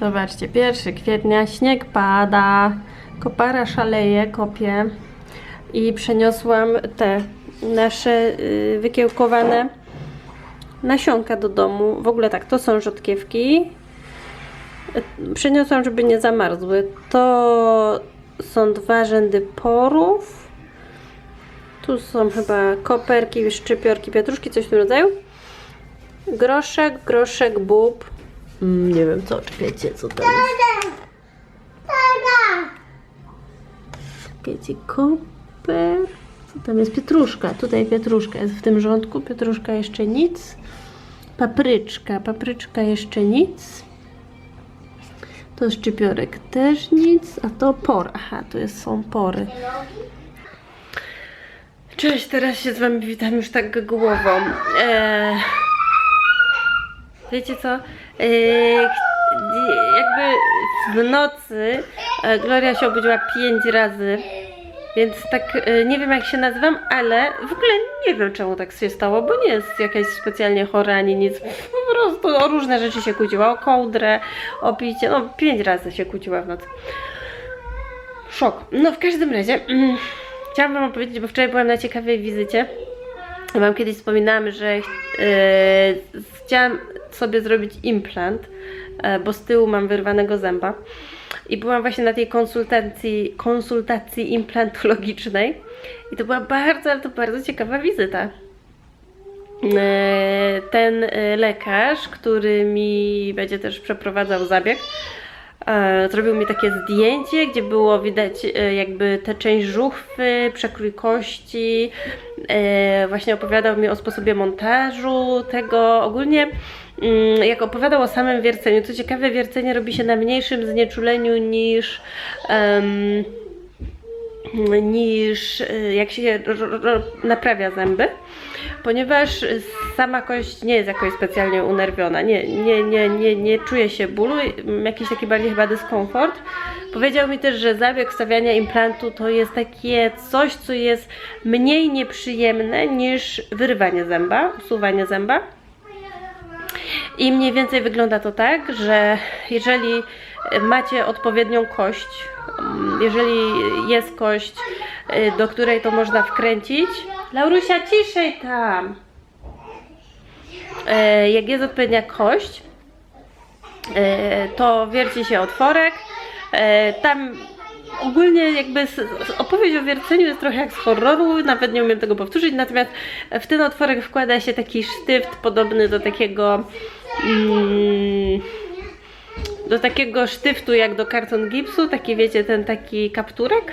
Zobaczcie, 1 kwietnia, śnieg pada, kopara szaleje, kopie i przeniosłam te nasze y, wykiełkowane nasionka do domu. W ogóle tak, to są rzodkiewki. Przeniosłam, żeby nie zamarzły. To są dwa rzędy porów. Tu są chyba koperki, szczypiorki, pietruszki, coś w tym rodzaju. Groszek, groszek, bób. Mm, nie wiem co, czy wiecie co tam jest. Wiecie, koper. Co tam jest? Pietruszka. Tutaj pietruszka jest w tym rządku. Pietruszka jeszcze nic. Papryczka. Papryczka jeszcze nic. To szczypiorek też nic. A to por. Aha, to jest, są pory. Cześć, teraz się z Wami witam już tak głową. Eee, wiecie co? Ch- jakby w nocy e, Gloria się obudziła pięć razy, więc tak e, nie wiem jak się nazywam, ale w ogóle nie wiem czemu tak się stało, bo nie jest jakaś specjalnie chora ani nic. Po prostu o różne rzeczy się kłóciła, o kołdrę, o picie, no pięć razy się kłóciła w nocy. Szok. No w każdym razie mm, chciałam wam opowiedzieć, bo wczoraj byłam na ciekawej wizycie. Wam kiedyś wspominałam, że e, chciałam sobie zrobić implant, e, bo z tyłu mam wyrwanego zęba. I byłam właśnie na tej konsultacji, konsultacji implantologicznej. I to była bardzo, ale to bardzo ciekawa wizyta. E, Ten lekarz, który mi będzie też przeprowadzał zabieg, zrobił mi takie zdjęcie, gdzie było widać e, jakby tę część żuchwy, przekrój kości. E, Właśnie opowiadał mi o sposobie montażu tego. Ogólnie mm, jak opowiadał o samym wierceniu, co ciekawe, wiercenie robi się na mniejszym znieczuleniu niż em, niż jak się naprawia zęby, ponieważ sama kość nie jest jakoś specjalnie unerwiona, nie, nie, nie, nie, nie czuje się bólu, jakiś taki bardziej chyba dyskomfort. Powiedział mi też, że zabieg wstawiania implantu to jest takie coś, co jest mniej nieprzyjemne niż wyrywanie zęba, usuwanie zęba. I mniej więcej wygląda to tak, że jeżeli macie odpowiednią kość, jeżeli jest kość, y, do której to można wkręcić. Laurusia, ciszej tam! E, Jak jest odpowiednia kość, e, to wierci się otworek. E, Tam ogólnie jakby opowieść o wierceniu jest trochę jak z horroru, nawet nie umiem tego powtórzyć, natomiast w ten otworek wkłada się taki sztyft podobny do takiego mm, do takiego sztyftu jak do karton gipsu, taki wiecie, ten taki kapturek.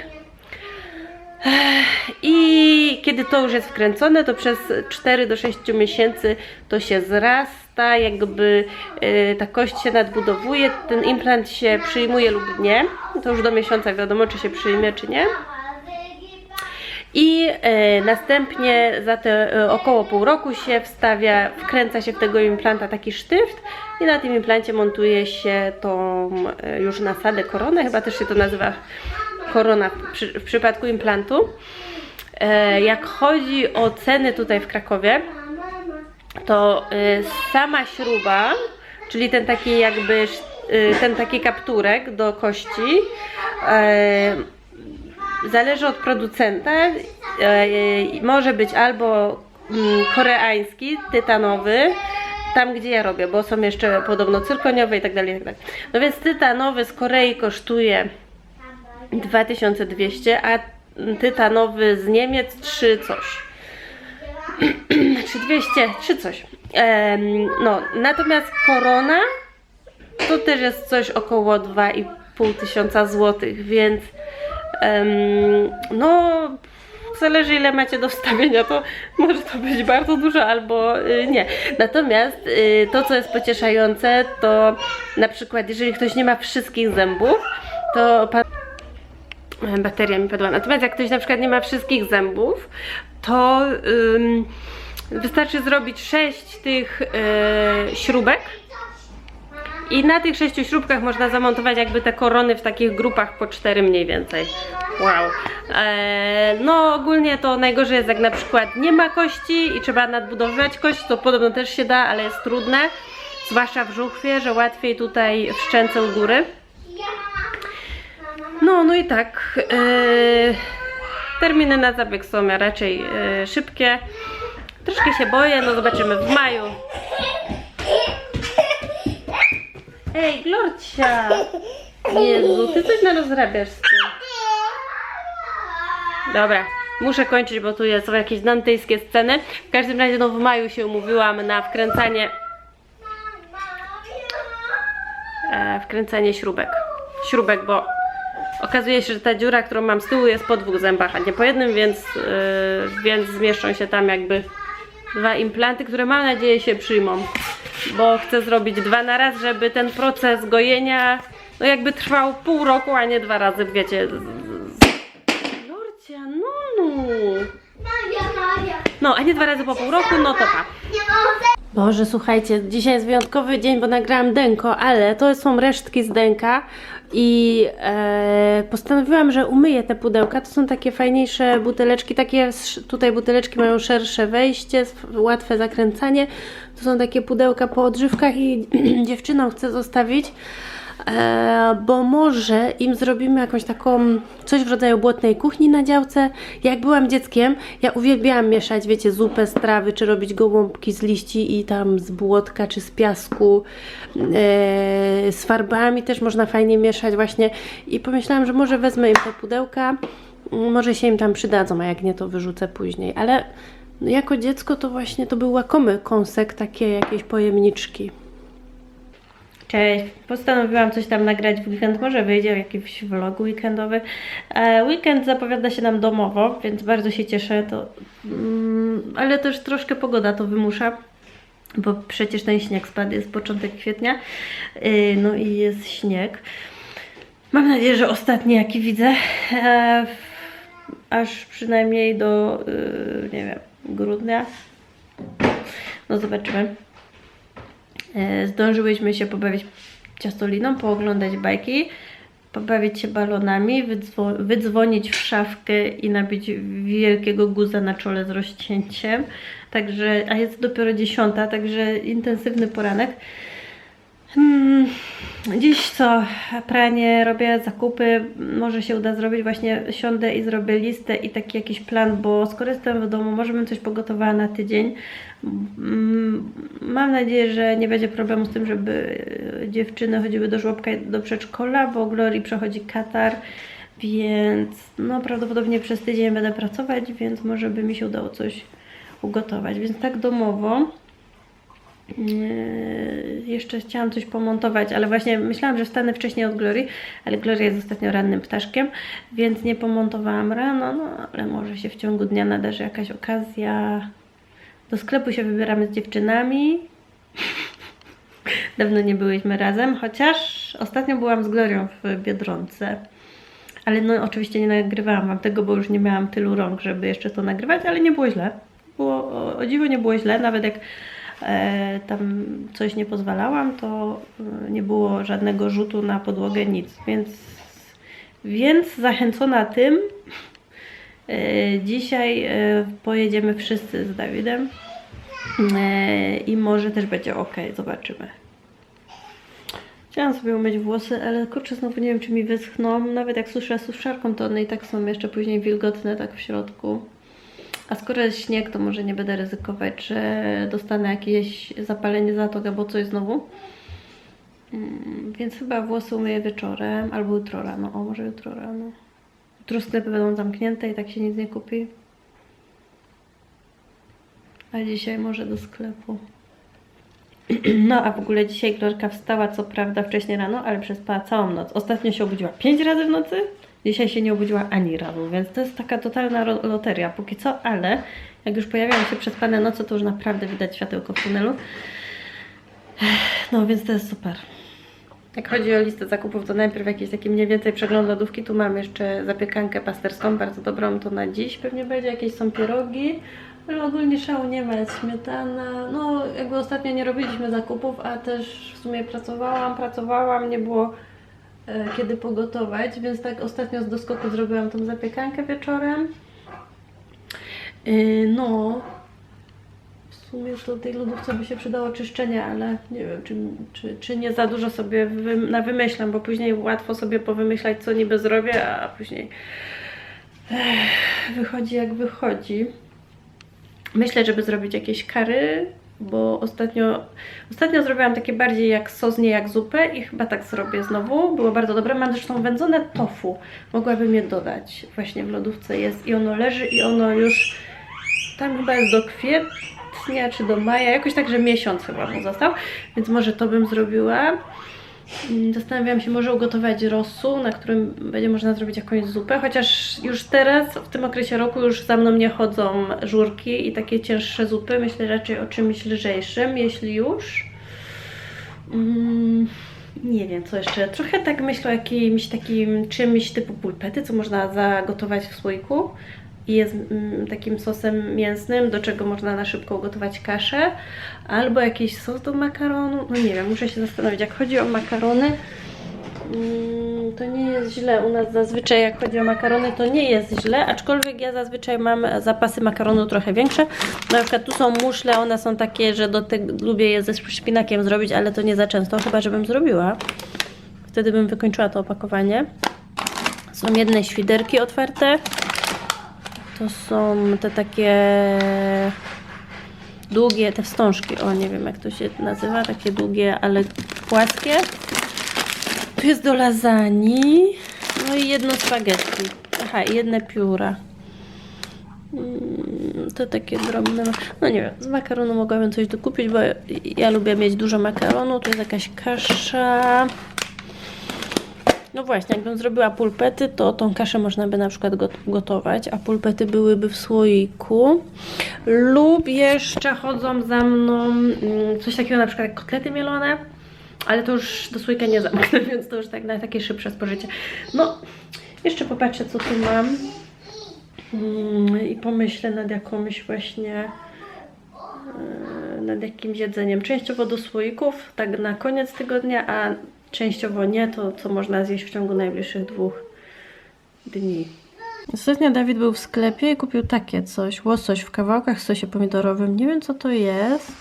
I kiedy to już jest wkręcone, to przez 4 do 6 miesięcy to się zrasta, jakby e, ta kość się nadbudowuje, ten implant się przyjmuje lub nie. To już do miesiąca wiadomo, czy się przyjmie, czy nie. I e, następnie za te e, około pół roku się wstawia, wkręca się w tego implanta taki sztyft i na tym implancie montuje się tą e, już nasadę koronę, chyba też się to nazywa korona w, przy, w przypadku implantu. Jak chodzi o ceny tutaj w Krakowie, to sama śruba, czyli ten taki jakby ten taki kapturek do kości, zależy od producenta. E, może być albo mm, koreański, tytanowy, tam gdzie ja robię, bo są jeszcze podobno cyrkoniowe i tak dalej, i tak dalej. No więc tytanowy z Korei kosztuje 2200, a tytanowy z Niemiec 3 coś. czy 200, czy coś. No, natomiast korona to też jest coś około 2,5 tysiąca złotych, więc no zależy ile macie do wstawienia, to może to być bardzo dużo albo y, nie. Natomiast y, to co jest pocieszające to na przykład jeżeli ktoś nie ma wszystkich zębów, to bateria mi padła. Natomiast jak ktoś na przykład nie ma wszystkich zębów, to wystarczy zrobić 6 tych y, śrubek i na tych sześciu śrubkach można zamontować jakby te korony w takich grupach po cztery mniej więcej. Wow. E, no ogólnie to najgorzej jest jak na przykład nie ma kości i trzeba nadbudowywać kość, to podobno też się da, ale jest trudne. zwłaszcza w żuchwie, że łatwiej tutaj w szczęce u góry. No, no i tak. Yy, terminy na zabieg są raczej yy, szybkie. Troszkę się boję, no zobaczymy w maju. Ej, Glorcia! Jezu, ty coś narozrabiasz z tym. Dobra, muszę kończyć, bo tu są jakieś dantejskie sceny. W każdym razie, no w maju się umówiłam na wkręcanie e, wkręcanie śrubek. Śrubek, bo okazuje się, że ta dziura, którą mam z tyłu jest po dwóch zębach, a nie po jednym, więc, yy, więc zmieszczą się tam jakby dwa implanty, które mam nadzieję się przyjmą. Bo chcę zrobić dwa na raz, żeby ten proces gojenia no jakby trwał pół roku, a nie dwa razy, wiecie. Lorcia, Nunu. No, a nie dwa razy po pół roku, no to pa. Boże, słuchajcie, dzisiaj jest wyjątkowy dzień, bo nagrałam denko, ale to są resztki z denka i e, postanowiłam, że umyję te pudełka. To są takie fajniejsze buteleczki, takie tutaj buteleczki mają szersze wejście, łatwe zakręcanie. To są takie pudełka po odżywkach i dziewczynom chcę zostawić. E, bo może im zrobimy jakąś taką, coś w rodzaju błotnej kuchni na działce. Jak byłam dzieckiem, ja uwielbiałam mieszać, wiecie, zupę z trawy, czy robić gołąbki z liści i tam z błotka, czy z piasku, e, z farbami też można fajnie mieszać właśnie. I pomyślałam, że może wezmę im te pudełka, m, może się im tam przydadzą, a jak nie, to wyrzucę później. Ale no, jako dziecko to właśnie to był łakomy kąsek, takie jakieś pojemniczki. Cześć. Postanowiłam coś tam nagrać w weekend, może wyjdzie jakiś vlog weekendowy. E, weekend zapowiada się nam domowo, więc bardzo się cieszę, to, mm, ale też troszkę pogoda to wymusza, bo przecież ten śnieg spadł, jest początek kwietnia, y, no i jest śnieg. Mam nadzieję, że ostatni jaki widzę, e, aż przynajmniej do, y, nie wiem, grudnia. No zobaczymy. E, Zdążyłyśmy się pobawić ciastoliną, pooglądać bajki, pobawić się balonami, wydzwo- wydzwonić w szafkę i nabić wielkiego guza na czole z rozcięciem. Także, a jest dopiero dziesiąta, także intensywny poranek. Hmm, dziś co? Pranie, robię zakupy, może się uda zrobić, właśnie siądę i zrobię listę i taki jakiś plan, bo skoro jestem w domu, może bym coś pogotowała na tydzień. Mm, Mam nadzieję, że nie będzie problemu z tym, żeby dziewczyny chodziły do żłobka i do przedszkola, bo Glory przechodzi katar, więc no prawdopodobnie przez tydzień będę pracować, więc może by mi się udało coś ugotować. Więc tak domowo. Yy, jeszcze chciałam coś pomontować, ale właśnie myślałam, że wstanę wcześniej od Glory, ale Gloria jest ostatnio rannym ptaszkiem, więc nie pomontowałam rano, no ale może się w ciągu dnia nadarzy jakaś okazja. Do sklepu się wybieramy z dziewczynami. Dawno nie byłyśmy razem, chociaż ostatnio byłam z Glorią w Biedronce. Ale no oczywiście nie nagrywałam Wam tego, bo już nie miałam tylu rąk, żeby jeszcze to nagrywać, ale nie było źle. Było, o, o dziwo nie było źle, nawet jak tam coś nie pozwalałam, to e, nie było żadnego rzutu na podłogę, nic. Więc, więc zachęcona tym, e, dzisiaj e, pojedziemy wszyscy z Dawidem e, i może też będzie ok, zobaczymy. Chciałam sobie umyć włosy, ale kurczę, znowu nie wiem, czy mi wyschną. Nawet jak suszę suszarką, to one i tak są jeszcze później wilgotne tak w środku. A skoro jest śnieg, to może nie będę ryzykować, że dostanę jakieś zapalenie zatok albo coś znowu. Mm, Więc chyba włosy umyję wieczorem albo jutro rano. O, może jutro rano. Jutro sklepy będą zamknięte i tak się nic nie kupi. A dzisiaj może do sklepu. No, a w ogóle dzisiaj Glorka wstała, co prawda wcześniej rano, ale przespała całą noc. Ostatnio się obudziła 5 razy w nocy, dzisiaj się nie obudziła ani razu, więc to jest taka totalna loteria póki co, ale jak już pojawiają się przespane noce, to już naprawdę widać światełko w tunelu. No, więc to jest super. Jak chodzi o listę zakupów, to najpierw jakieś takie mniej więcej przegląd lodówki. Tu mam jeszcze zapiekankę pasterską, bardzo dobrą, to na dziś pewnie będzie. Jakieś są pierogi, ale ogólnie szału nie ma, jest śmietana. No, jakby ostatnio nie robiliśmy zakupów, a też w sumie pracowałam, pracowałam, nie było kiedy pogotować, więc tak ostatnio z doskoku zrobiłam tą zapiekankę wieczorem. Yy, no, w sumie to tej lodówce by się przydało czyszczenie, ale nie wiem, czy, czy, czy nie za dużo sobie wy, na wymyślam, bo później łatwo sobie powymyślać, co niby zrobię, a później wychodzi jak wychodzi. Myślę, żeby zrobić jakieś kary, bo ostatnio, ostatnio zrobiłam takie bardziej jak sos, nie jak zupę i chyba tak zrobię znowu. Było bardzo dobre. Mam zresztą wędzone tofu. Mogłabym je dodać. Właśnie w lodówce jest i ono leży i ono już tam chyba jest do kwietnia czy do maja, jakoś tak, że miesiąc chyba mu został, więc może to bym zrobiła. Mm, Zastanawiałam się, może ugotować rosół, na którym będzie można zrobić jakąś zupę, chociaż już teraz, w tym okresie roku, już za mną nie chodzą żurki i takie cięższe zupy. Myślę raczej o czymś lżejszym, jeśli już. Mm, nie wiem, co jeszcze. Trochę tak myślę o jakimś takim czymś typu pulpety, co można zagotować w słoiku i jest mm, takim sosem mięsnym, do czego można na szybko ugotować kaszę, albo jakiś sos do makaronu. No nie wiem, muszę się zastanowić. Jak chodzi o makarony, mm, to nie jest źle. U nas zazwyczaj, jak chodzi o makarony, to nie jest źle, aczkolwiek ja zazwyczaj mam zapasy makaronu trochę większe. Na przykład tu są muszle, one są takie, że do tego lubię je ze szpinakiem zrobić, ale to nie za często, chyba żebym zrobiła. Wtedy bym wykończyła to opakowanie. Są jedne świderki otwarte. To są te takie długie, te wstążki, o nie wiem jak to się nazywa, takie długie, ale płaskie. Tu jest do lasagne, no i jedno spaghetti. Aha, jedne pióra. Mm, To takie drobne, no nie wiem, z makaronu mogłabym coś dokupić, bo ja lubię mieć dużo makaronu, tu jest jakaś kasza. No właśnie, jakbym zrobiła pulpety, to tą kaszę można by na przykład got- gotować, a pulpety byłyby w słoiku. Lub jeszcze chodzą za mną mm, coś takiego na przykład jak kotlety mielone, ale to już do słoika nie zamknę, więc to już tak na takie szybsze spożycie. No, jeszcze popatrzę co tu mam Mm, i pomyślę nad jakąś właśnie e, nad jakimś jedzeniem. Częściowo do słoików, tak na koniec tygodnia, a częściowo nie, to co można zjeść w ciągu najbliższych dwóch dni. Ostatnio Dawid był w sklepie i kupił takie coś, łosoś w kawałkach w sosie pomidorowym. Nie wiem co to jest.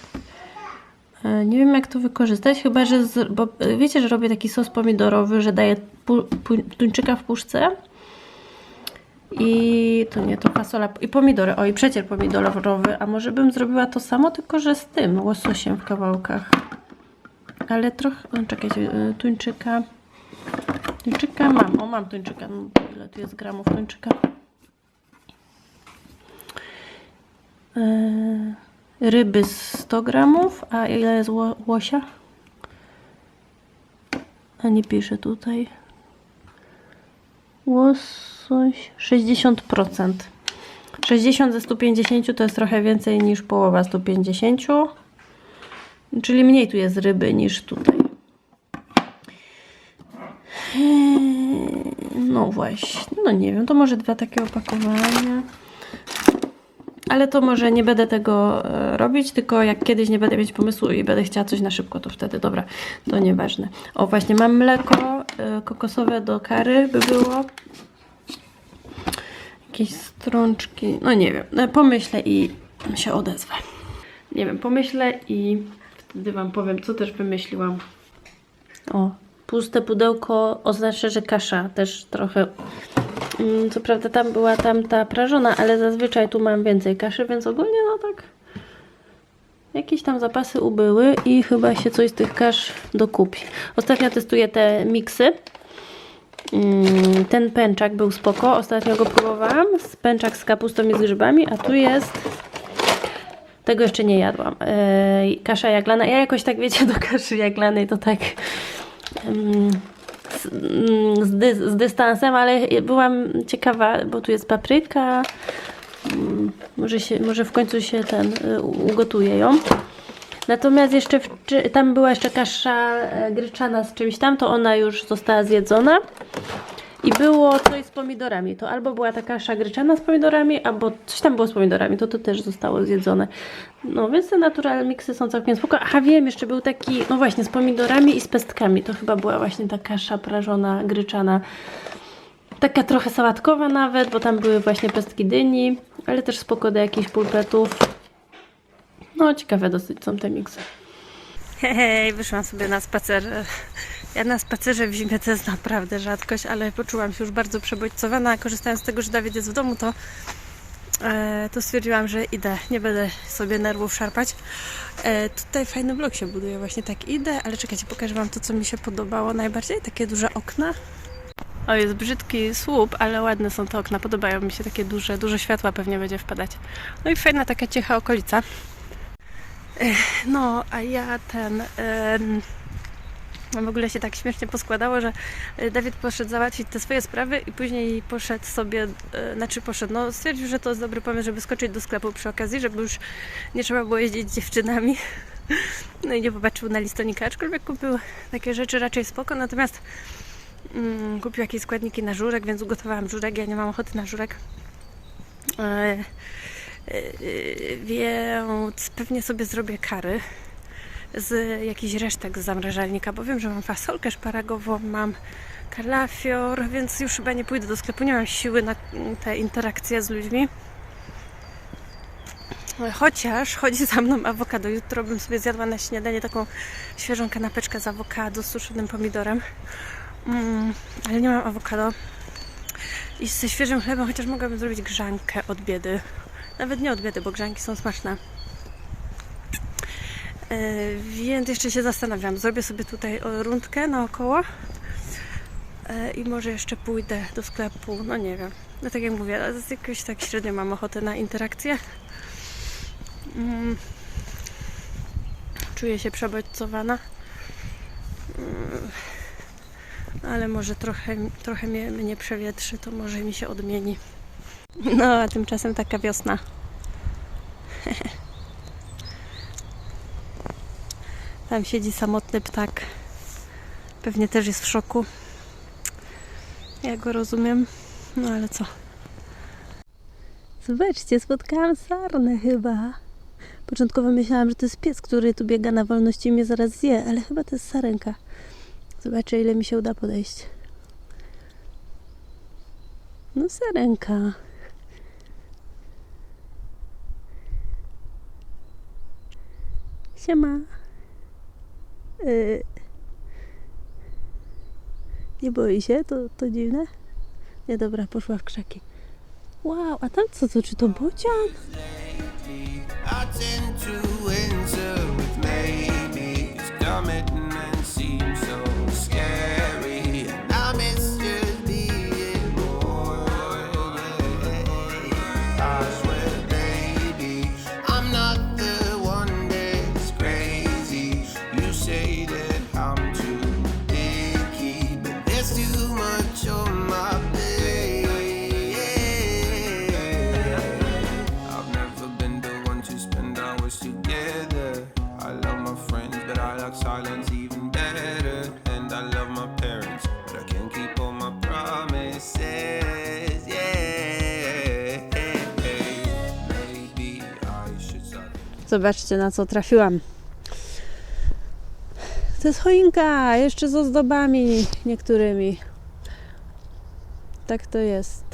E, Nie wiem jak to wykorzystać, chyba że, z, bo e, wiecie, że robię taki sos pomidorowy, że daję tuńczyka w puszce i to nie, to fasola i pomidory, o i przecier pomidorowy, a może bym zrobiła to samo, tylko że z tym łososiem w kawałkach. Ale trochę, o, czekajcie, y, tuńczyka, tuńczyka mam, o mam tuńczyka, no, ile tu jest gramów tuńczyka? Yy, ryby 100 gramów, a ile jest ło, łosia? A nie pisze tutaj. Łosoś 60%. 60 ze 150 to jest trochę więcej niż połowa 150. Czyli mniej tu jest ryby niż tutaj. Eee, No właśnie, no nie wiem, to może dwa takie opakowania. Ale to może nie będę tego e, robić, tylko jak kiedyś nie będę mieć pomysłu i będę chciała coś na szybko, to wtedy dobra, to nieważne. O właśnie, mam mleko e, kokosowe do kary by było. Jakieś strączki, no nie wiem, no pomyślę i się odezwę. Nie wiem, pomyślę i wtedy Wam powiem, co też wymyśliłam. O, puste pudełko oznacza, że kasza też trochę. Mm, Co prawda tam była tamta prażona, ale zazwyczaj tu mam więcej kaszy, więc ogólnie no tak. Jakieś tam zapasy ubyły i chyba się coś z tych kasz dokupi. Ostatnio testuję te miksy. Mm, Ten pęczak był spoko, ostatnio go próbowałam. Pęczak z kapustą i z grzybami, a tu jest tego jeszcze nie jadłam. Kasza jaglana. Ja jakoś tak wiecie, do kaszy jaglanej to tak mm, z, dy, z dystansem, ale byłam ciekawa, bo tu jest papryka. Mm, Może, się, może w końcu się ten y, ugotuje ją. Natomiast jeszcze w, tam była jeszcze kasza e, gryczana z czymś tam, to ona już została zjedzona. I było coś z pomidorami. To albo była ta kasza gryczana z pomidorami, albo coś tam było z pomidorami. To to też zostało zjedzone. No więc te natural mixy są całkiem spoko. Aha, wiem, jeszcze był taki, no właśnie, z pomidorami i z pestkami. To chyba była właśnie ta kasza prażona, gryczana. Taka trochę sałatkowa nawet, bo tam były właśnie pestki dyni, ale też spoko do jakichś pulpetów. No, ciekawe dosyć są te miksy. Hej, wyszłam sobie na spacer. Ja na spacerze w zimie to jest naprawdę rzadkość, ale poczułam się już bardzo przebodźcowana. Korzystając z tego, że Dawid jest w domu, to, e, to stwierdziłam, że idę. Nie będę sobie nerwów szarpać. E, tutaj fajny blok się buduje, właśnie tak idę, ale czekajcie, pokażę Wam to, co mi się podobało najbardziej. Takie duże okna. O, jest brzydki słup, ale ładne są te okna. Podobają mi się takie duże, dużo światła pewnie będzie wpadać. No i fajna taka cicha okolica. Ech, No, a ja ten. em, w ogóle się tak śmiesznie poskładało, że e, Dawid poszedł załatwić te swoje sprawy i później poszedł sobie, e, znaczy poszedł, no stwierdził, że to jest dobry pomysł, żeby skoczyć do sklepu przy okazji, żeby już nie trzeba było jeździć z dziewczynami. No i nie popatrzył na listonika, aczkolwiek kupił takie rzeczy raczej spoko, natomiast mm, kupił jakieś składniki na żurek, więc ugotowałam żurek, ja nie mam ochoty na żurek. E, e, więc pewnie sobie zrobię kary z jakichś resztek z zamrażalnika, bo wiem, że mam fasolkę szparagową, mam kalafior, więc już chyba nie pójdę do sklepu, nie mam siły na te interakcje z ludźmi. Chociaż chodzi za mną awokado. Jutro bym sobie zjadła na śniadanie taką świeżą kanapeczkę z awokado z suszonym pomidorem. Mm, ale nie mam awokado. I ze świeżym chlebem, chociaż mogłabym zrobić grzankę od biedy. Nawet nie od biedy, bo grzanki są smaczne. E, więc jeszcze się zastanawiam. Zrobię sobie tutaj rundkę naokoło e, i może jeszcze pójdę do sklepu. No nie wiem. No tak jak mówię, jakoś tak średnio mam ochotę na interakcję. Mm. Czuję się przebodźcowana. Mm. Ale może trochę, trochę mnie, mnie przewietrzy, to może mi się odmieni. No, a tymczasem taka wiosna. Tam siedzi samotny ptak. Pewnie też jest w szoku. Ja go rozumiem. No ale co? Zobaczcie, spotkałam sarnę chyba. Początkowo myślałam, że to jest pies, który tu biega na wolności i mnie zaraz zje, ale chyba to jest sarenka. Zobaczę, ile mi się uda podejść. No sarenka. Siema. Y... Nie boi się? To, to dziwne? Nie, dobra, poszła w krzaki. Wow, a tam co to? Czy to bocian? Zobaczcie, na co trafiłam. To jest choinka, jeszcze z ozdobami niektórymi. Tak to jest.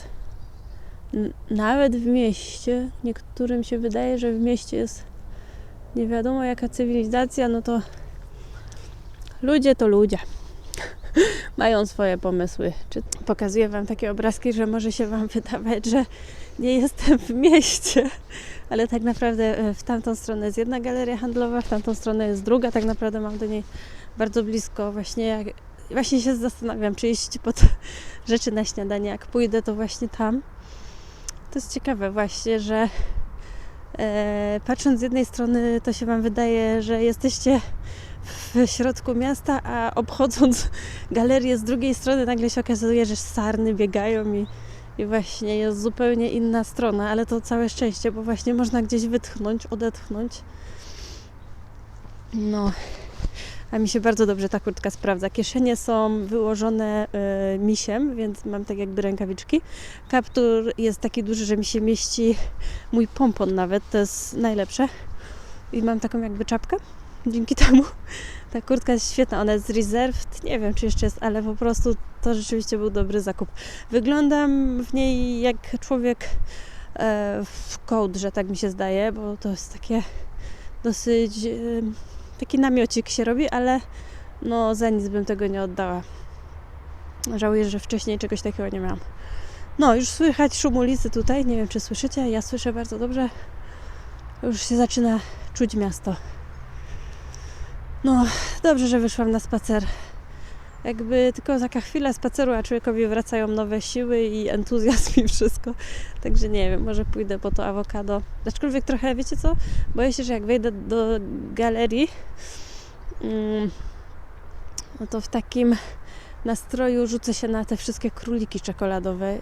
Nawet w mieście, niektórym się wydaje, że w mieście jest nie wiadomo jaka cywilizacja, no to ludzie to ludzie. Mają swoje pomysły. Czy pokazuję Wam takie obrazki, że może się Wam wydawać, że nie jestem w mieście, ale tak naprawdę e, w tamtą stronę jest jedna galeria handlowa, w tamtą stronę jest druga. Tak naprawdę mam do niej bardzo blisko. Właśnie, jak, właśnie się zastanawiam, czy iść po te rzeczy na śniadanie. Jak pójdę, to właśnie tam. To jest ciekawe właśnie, że e, patrząc z jednej strony, to się Wam wydaje, że jesteście w środku miasta, a obchodząc galerię z drugiej strony nagle się okazuje, że sarny biegają i, i właśnie jest zupełnie inna strona, ale to całe szczęście, bo właśnie można gdzieś wytchnąć, odetchnąć. No, a mi się bardzo dobrze ta kurtka sprawdza. Kieszenie są wyłożone e, misiem, więc mam tak jakby rękawiczki. Kaptur jest taki duży, że mi się mieści mój pompon nawet, to jest najlepsze. I mam taką jakby czapkę. Dzięki temu ta kurtka jest świetna, ona jest z Reserved, nie wiem czy jeszcze jest, ale po prostu to rzeczywiście był dobry zakup. Wyglądam w niej jak człowiek e, w kołdrze, tak mi się zdaje, bo to jest takie dosyć y, taki namiocik się robi, ale no za nic bym tego nie oddała. Żałuję, że wcześniej czegoś takiego nie miałam. No, już słychać szum ulicy tutaj. Nie wiem, czy słyszycie. Ja słyszę bardzo dobrze. Już się zaczyna czuć miasto. No, dobrze, że wyszłam na spacer. Jakby tylko taka chwila spaceru, a człowiekowi wracają nowe siły i entuzjazm i wszystko. Także nie wiem, może pójdę po to awokado. Aczkolwiek trochę, wiecie co? Boję się, że jak wejdę do galerii, mm, no to w takim nastroju rzucę się na te wszystkie króliki czekoladowe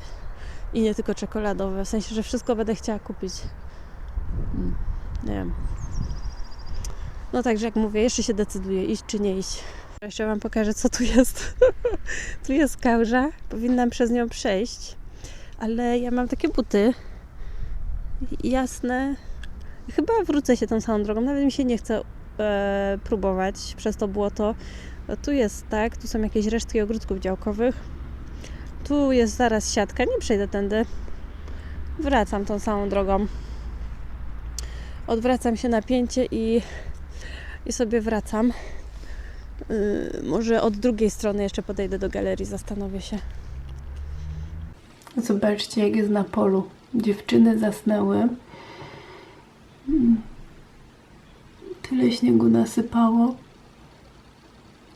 i nie tylko czekoladowe. W sensie, że wszystko będę chciała kupić. Mm, nie wiem. No także jak mówię, jeszcze się decyduję iść czy nie iść. Jeszcze Wam pokażę, co tu jest. tu jest kałuża. Powinnam przez nią przejść. Ale ja mam takie buty. Jasne. Chyba wrócę się tą samą drogą. Nawet mi się nie chce e, próbować przez to błoto. No, tu jest tak, tu są jakieś resztki ogródków działkowych. Tu jest zaraz siatka. Nie przejdę tędy. Wracam tą samą drogą. Odwracam się na pięcie i, i sobie wracam. Yy, może od drugiej strony jeszcze podejdę do galerii, zastanowię się. Zobaczcie, jak jest na polu. Dziewczyny zasnęły. Tyle śniegu nasypało.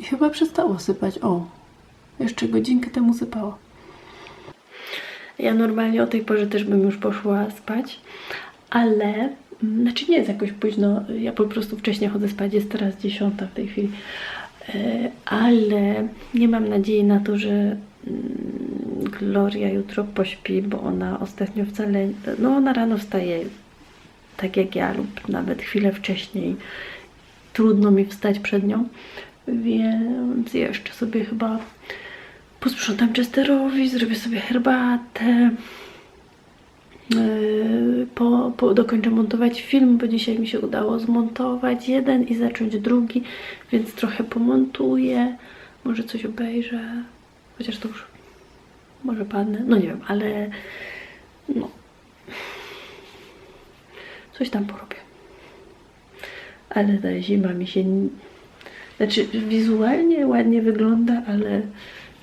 I chyba przestało sypać. O, jeszcze godzinkę temu sypało. Ja normalnie o tej porze też bym już poszła spać, ale znaczy nie jest jakoś późno. Ja po prostu wcześniej chodzę spać, jest teraz dziesiąta w tej chwili. E, Ale nie mam nadziei na to, że mm, Gloria jutro pośpi, bo ona ostatnio wcale, no ona rano wstaje tak jak ja lub nawet chwilę wcześniej. Trudno mi wstać przed nią, więc jeszcze sobie chyba posprzątam Chesterowi, zrobię sobie herbatę. Po, po, dokończę montować film, bo dzisiaj mi się udało zmontować jeden i zacząć drugi, więc trochę pomontuję, może coś obejrzę, chociaż to już może padnę, no nie wiem, ale no. Coś tam porobię. Ale ta zima mi się, znaczy wizualnie ładnie wygląda, ale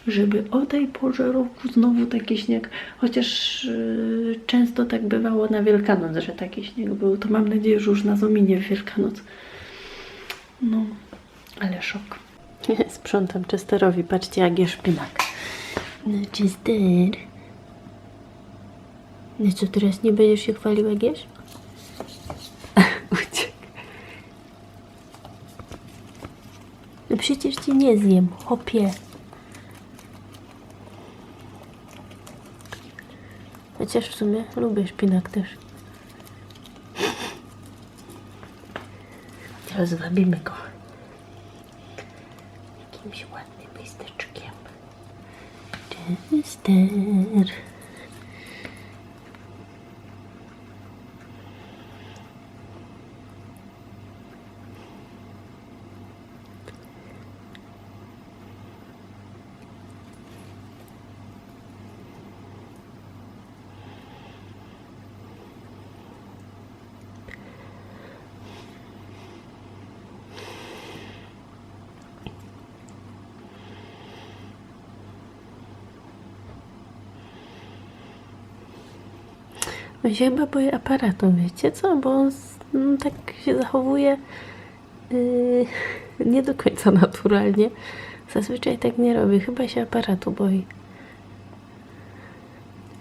żeby o tej porze roku znowu taki śnieg, chociaż yy, często tak bywało na Wielkanoc, że taki śnieg był, to mam nadzieję, że już nas ominie w Wielkanoc. No, ale szok. Sprzątam Chesterowi, patrzcie jak jest szpinak. No Chester. No co, teraz nie będziesz się chwalił jak jesz? No przecież cię nie zjem, chopie. Chociaż w sumie lubię szpinak też. Teraz zwabimy go jakimś ładnym listeczkiem. Chester. On się chyba boi aparatu, wiecie co? Bo on mm, tak się zachowuje yy, nie do końca naturalnie. Zazwyczaj tak nie robi. Chyba się aparatu boi.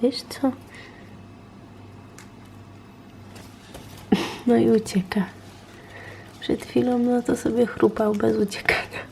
Wiesz co? No i ucieka. Przed chwilą no to sobie chrupał bez uciekania.